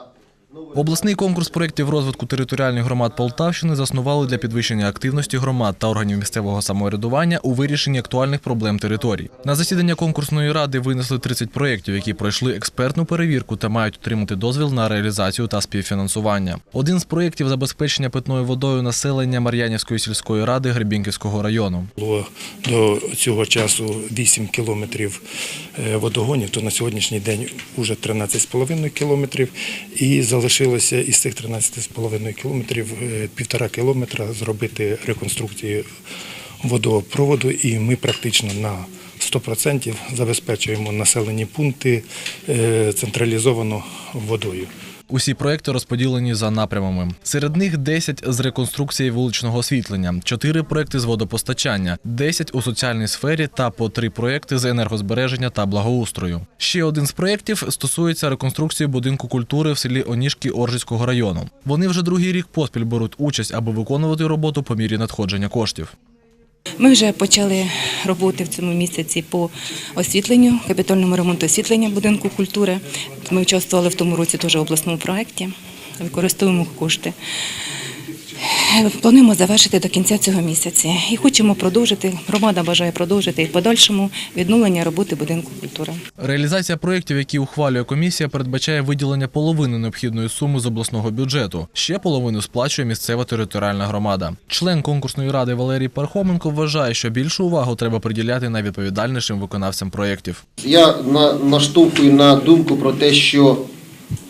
감사합니다. Обласний конкурс проєктів розвитку територіальних громад Полтавщини заснували для підвищення активності громад та органів місцевого самоврядування у вирішенні актуальних проблем територій. На засідання конкурсної ради винесли 30 проєктів, які пройшли експертну перевірку та мають отримати дозвіл на реалізацію та співфінансування. Один з проєктів забезпечення питною водою населення Мар'янівської сільської ради Гребінківського району. Було до цього часу 8 кілометрів е, водогонів, то на сьогоднішній день вже 13,5 кілометрів. І залишилося із цих 13,5 кілометрів е, півтора кілометра зробити реконструкцію водопроводу. І ми практично на 100% забезпечуємо населені пункти е, централізовано водою. Усі проекти розподілені за напрямами. Серед них 10 з реконструкції вуличного освітлення, 4 проекти з водопостачання, 10 у соціальній сфері та по 3 проекти з енергозбереження та благоустрою. Ще один з проєктів стосується реконструкції будинку культури в селі Оніжки Оржицького району. Вони вже другий рік поспіль беруть участь, аби виконувати роботу по мірі надходження коштів. Ми вже почали роботи в цьому місяці по освітленню, капітальному ремонту освітлення будинку культури. Ми участвували в тому році теж в обласному проєкті, використовуємо кошти. Плануємо завершити до кінця цього місяця і хочемо продовжити. Громада бажає продовжити і в подальшому відновлення роботи будинку культури. Реалізація проєктів, які ухвалює комісія, передбачає виділення половини необхідної суми з обласного бюджету. Ще половину сплачує місцева територіальна громада. Член конкурсної ради Валерій Пархоменко вважає, що більшу увагу треба приділяти найвідповідальнішим виконавцям проєктів. Я на, наштовхую на думку про те, що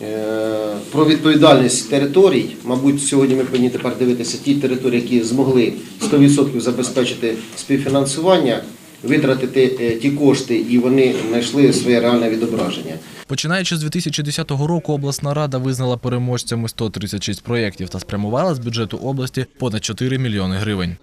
е, про відповідальність територій, мабуть, сьогодні ми повинні тепер дивитися ті території, які змогли 100% забезпечити співфінансування, витратити е, ті кошти, і вони знайшли своє реальне відображення. Починаючи з 2010 року, обласна рада визнала переможцями 136 проєктів та спрямувала з бюджету області понад 4 мільйони гривень.